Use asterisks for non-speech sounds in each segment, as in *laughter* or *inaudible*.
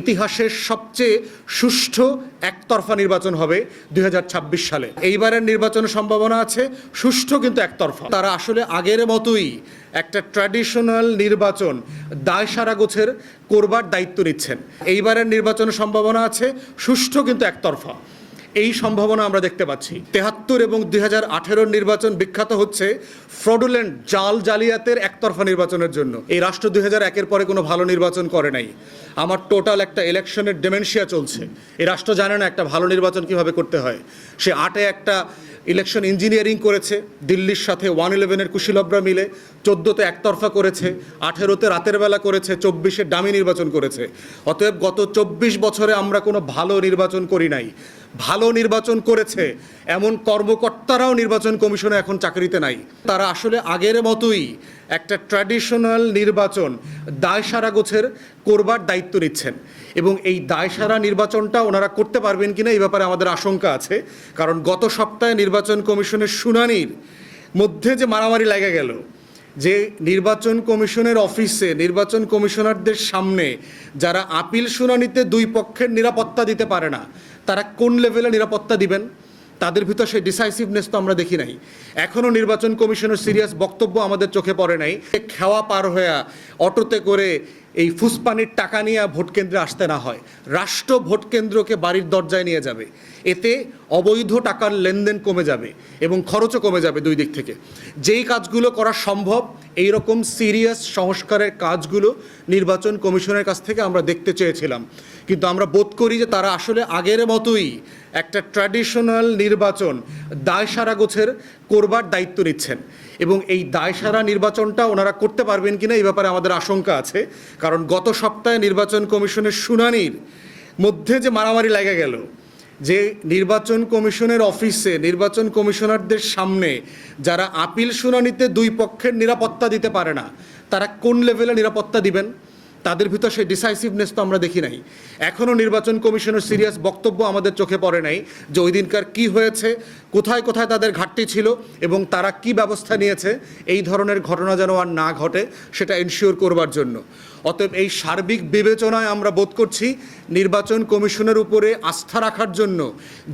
ইতিহাসের সবচেয়ে সুষ্ঠু একতরফা নির্বাচন হবে দুই হাজার ছাব্বিশ সালে। এইবারের নির্বাচনের সম্ভাবনা আছে সুষ্ঠু কিন্তু একতরফা। তারা আসলে আগের মতোই একটা ট্র্যাডিশনাল নির্বাচন দায় সারা গোছের করবার দায়িত্ব নিচ্ছেন। এইবারের নির্বাচনের সম্ভাবনা আছে সুষ্ঠু কিন্তু একতরফা। এই সম্ভাবনা আমরা দেখতে পাচ্ছি। তেহাত্তর এবং দুই হাজার নির্বাচন বিখ্যাত হচ্ছে ফ্রডুলেন্ট জাল জালিয়াতের একতরফা নির্বাচনের জন্য। এই রাষ্ট্র দুই হাজার একের পরে কোনো ভালো নির্বাচন করে নাই। আমার টোটাল একটা ইলেকশনের ডেমেনশিয়া চলছে। এই রাষ্ট্র জানে না একটা ভালো নির্বাচন কীভাবে করতে হয়। সে আটে একটা ইলেকশন ইঞ্জিনিয়ারিং করেছে। দিল্লির সাথে ওয়ান ইলেভেনের কুশীলবরা মিলে চোদ্দোতে একতরফা করেছে। আঠেরোতে রাতের বেলা করেছে। চব্বিশে ডামি নির্বাচন করেছে। অতএব গত চব্বিশ বছরে আমরা কোনো ভালো নির্বাচন করি নাই। ভালো নির্বাচন করেছে। এমন কর্মকর্তারাও নির্বাচন কমিশনে এখন চাকরিতে নাই। তারা আসলে আগের মতোই একটা ট্র্যাডিশনাল নির্বাচন দায় সারা গোছের করবার দায়িত্ব নিচ্ছেন। এবং এই দায় সারা নির্বাচনটা ওনারা করতে পারবেন কিনা এই ব্যাপারে আমাদের আশঙ্কা আছে। কারণ গত সপ্তাহে নির্বাচন কমিশনের শুনানির মধ্যে যে মারামারি লেগে গেল যে নির্বাচন কমিশনের অফিসে নির্বাচন কমিশনারদের সামনে যারা আপিল শুনানিতে দুই পক্ষের নিরাপত্তা দিতে পারে না, তারা কোন লেভেলে নিরাপত্তা দিবেন? তাদের ভিতর সেই ডিসাইসিভনেস তো আমরা দেখি নাই। এখনও নির্বাচন কমিশনের সিরিয়াস বক্তব্য আমাদের চোখে পড়ে নাই। খেওয়া পার হয়ে অটোতে করে এই ফুসপানির টাকা নিয়ে ভোট কেন্দ্রে আসতে না হয়। রাষ্ট্র ভোট কেন্দ্রকে বাড়ির দরজায় নিয়ে যাবে। এতে অবৈধ টাকার লেনদেন কমে যাবে এবং খরচও কমে যাবে দুই দিক থেকে। যেই কাজগুলো করা সম্ভব এই রকম সিরিয়াস সংস্কারের কাজগুলো নির্বাচন কমিশনের কাছ থেকে আমরা দেখতে চেয়েছিলাম। কিন্তু আমরা বোধ করি যে তারা আসলে আগের মতোই একটা ট্র্যাডিশনাল নির্বাচন দায় সারা গোছের করবার দায়িত্ব নিচ্ছেন। এবং এই দায় সারা নির্বাচনটা ওনারা করতে পারবেন কিনা এই ব্যাপারে আমাদের আশঙ্কা আছে। কারণ গত সপ্তাহে নির্বাচন কমিশনের শুনানির মধ্যে যে মারামারি লেগে গেল, যে নির্বাচন কমিশনের অফিসে নির্বাচন কমিশনারদের সামনে যারা আপিল শুনানিতে দুই পক্ষের নিরাপত্তা দিতে পারে না, তারা কোন লেভেলে নিরাপত্তা দিবেন? তাদের ভিতর সেই ডিসাইসিভনেস তো আমরা দেখি নাই। এখনও নির্বাচন কমিশনের সিরিয়াস বক্তব্য আমাদের চোখে পড়ে নাই যে ওই দিনকার কী হয়েছে, কোথায় কোথায় তাদের ঘাটতি ছিল এবং তারা কি ব্যবস্থা নিয়েছে, এই ধরনের ঘটনা যেন আর না ঘটে, সেটা এনশিওর করবার জন্য। অতএব এই সার্বিক বিবেচনায় আমরা বোধ করছি নির্বাচন কমিশনের উপরে আস্থা রাখার জন্য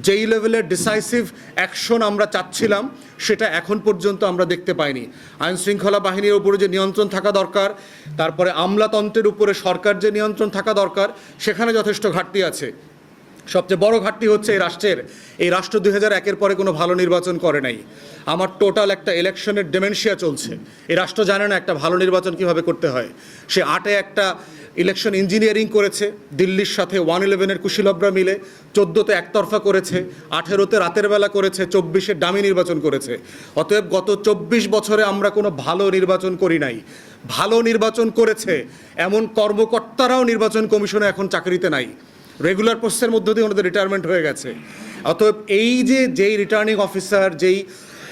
যেই লেভেলের ডিসাইসিভ অ্যাকশন আমরা চাচ্ছিলাম, সেটা এখন পর্যন্ত আমরা দেখতে পাইনি। আইন শৃঙ্খলা বাহিনীর উপরে যে নিয়ন্ত্রণ থাকা দরকার, তারপরে আমলাতন্ত্রের উপরে সরকার যে নিয়ন্ত্রণ থাকা দরকার, সেখানে যথেষ্ট ঘাটতি আছে। সবচেয়ে বড় ঘাটতি হচ্ছে এই রাষ্ট্রের। এই রাষ্ট্র দুই হাজার একের পরে কোনো ভালো নির্বাচন করে নাই। আমার টোটাল একটা ইলেকশনের ডেমেনশিয়া চলছে। এই রাষ্ট্র জানে না একটা ভালো নির্বাচন কীভাবে করতে হয়। সে আটে একটা ইলেকশন ইঞ্জিনিয়ারিং করেছে, দিল্লির সাথে ওয়ান ইলেভেনের কুশীলবরা মিলে, চোদ্দোতে একতরফা করেছে, আঠেরোতে রাতের বেলা করেছে, চব্বিশে ডামি নির্বাচন করেছে। অতএব গত চব্বিশ বছরে আমরা কোনো ভালো নির্বাচন করি নাই। ভালো নির্বাচন করেছে, এমন কর্মকর্তারাও নির্বাচন কমিশনে এখন চাকরিতে নাই। রেগুলার পোস্টের মধ্য দিয়ে ওনাদের রিটায়ারমেন্ট হয়ে গেছে। অতএব এই যে, যেই রিটার্নিং অফিসার যেই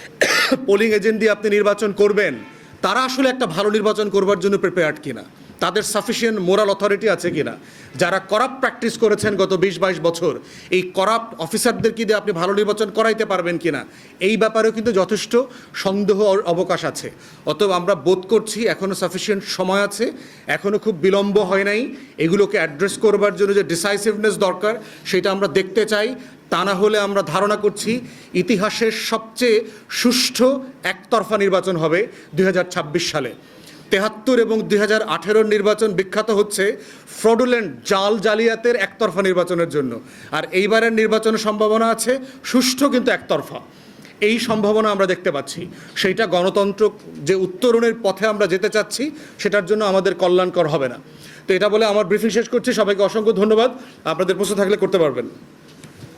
*coughs* পোলিং এজেন্ট দিয়ে আপনি নির্বাচন করবেন, তারা আসলে একটা ভালো নির্বাচন করবার জন্য প্রিপেয়ার্ড কিনা। তাদের সাফিসিয়েন্ট মোরাল অথরিটি আছে কিনা? যারা করাপ্ট প্র্যাকটিস করেছেন গত বিশ বাইশ বছর, এই করাপ্ট অফিসারদেরকে দিয়ে আপনি ভালো নির্বাচন করাইতে পারবেন কিনা? এই ব্যাপারেও কিন্তু যথেষ্ট সন্দেহ অবকাশ আছে। অতএব আমরা বোধ করছি এখনও সাফিসিয়েন্ট সময় আছে এখনও খুব বিলম্ব হয় নাই। এগুলোকে অ্যাড্রেস করবার জন্য যে ডিসাইসিভনেস দরকার, সেটা আমরা দেখতে চাই। তা না হলে আমরা ধারণা করছি ইতিহাসের সবচেয়ে সুষ্ঠু একতরফা নির্বাচন হবে দু হাজার ছাব্বিশ সালে। তেহাত্তর এবং দুই হাজার নির্বাচন বিখ্যাত হচ্ছে ফ্রডুলেন্ট জাল জালিয়াতের একতরফা নির্বাচনের জন্য। আর এইবারের নির্বাচনের সম্ভাবনা আছে সুষ্ঠু কিন্তু একতরফা। এই সম্ভাবনা আমরা দেখতে পাচ্ছি। সেইটা গণতন্ত্র যে উত্তরণের পথে আমরা যেতে চাচ্ছি, সেটার জন্য আমাদের কল্যাণকর হবে না। তো এটা বলে আমার ব্রিফিং শেষ করছি। সবাইকে অসংখ্য ধন্যবাদ। আপনাদের প্রশ্ন থাকলে করতে পারবেন।